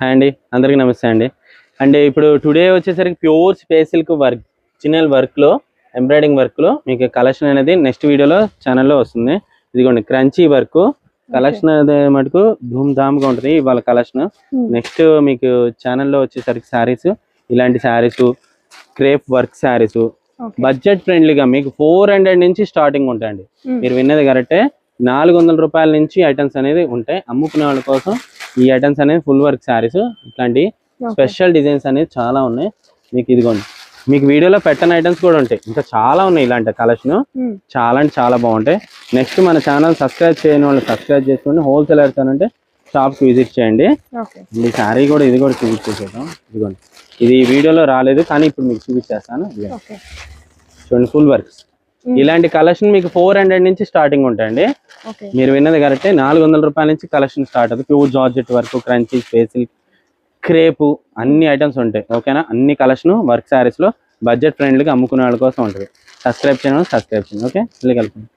Hi అండి అందరికీ నమస్తే అండి. అంటే ఇప్పుడు టుడే వచ్చేసరికి ప్యూర్ స్పేస్ సిల్క్ వర్క్ చిన్నల్ వర్క్లో ఎంబ్రాయిడింగ్ వర్క్లో మీకు కలెక్షన్ అనేది నెక్స్ట్ వీడియోలో ఛానల్లో వస్తుంది. ఇదిగోండి క్రంచీ వర్క్. కలెక్షన్ అనేది మటుకు ధూమ్ ధామ్గా ఉంటుంది ఇవాళ కలెక్షన్. Hmm. నెక్స్ట్ మీకు ఛానల్లో వచ్చేసరికి శారీస్ ఇలాంటి sarees crepe work sarees. Budget ఫ్రెండ్లీగా మీకు ఫోర్ హండ్రెడ్ నుంచి స్టార్టింగ్ ఉంటాయండి. Hmm. మీరు విన్నది కరెక్టే. నాలుగు వందల రూపాయల నుంచి ఐటమ్స్ అనేది ఉంటాయి. అమ్ముకునే వాళ్ళ కోసం ఈ ఐటమ్స్ అనేది ఫుల్ వర్క్ శారీస్ ఇట్లాంటి. స్పెషల్ డిజైన్స్ అనేది చాలా ఉన్నాయి. మీకు ఇదిగోండి. మీకు వీడియోలో పెట్టని ఐటమ్స్ కూడా ఉంటాయి. ఇంకా చాలా ఉన్నాయి ఇలాంటి కలెక్షన్ Hmm. చాలా అంటే చాలా బాగుంటాయి. నెక్స్ట్ మన ఛానల్ సబ్స్క్రైబ్ చేయని వాళ్ళు సబ్స్క్రైబ్ చేసుకోండి. హోల్సేలర్స్ అంటే షాప్కి విజిట్ చేయండి. ఈ శారీ కూడా ఇది కూడా చూపించేసేద్దాం ఇదిగోండి. ఇది వీడియోలో రాలేదు కానీ ఇప్పుడు మీకు చూపించేస్తాను. చూడండి ఫుల్ వర్క్స్. ఇలాంటి కలెక్షన్ మీకు ఫోర్ హండ్రెడ్ నుంచి స్టార్టింగ్ ఉంటాయండి. మీరు విన్నది కరెక్టే నాలుగు వందల రూపాయల నుంచి కలెక్షన్ స్టార్ట్ అవుతుంది. ప్యూర్ జార్జెట్ వర్క్ క్రంచీ స్పేసిల్ క్రేపు అన్ని ఐటమ్స్ ఉంటాయి. ఓకేనా? అన్ని కలెక్షన్ వర్క్ శారీస్లో బడ్జెట్ ఫ్రెండ్లీగా అమ్ముకునే వాళ్ళ కోసం ఉంటుంది. సబ్స్క్రైబ్ చేయడం సబ్స్క్రైబ్ చేయండి ఓకే? మళ్ళీ కలుపుకుందాం.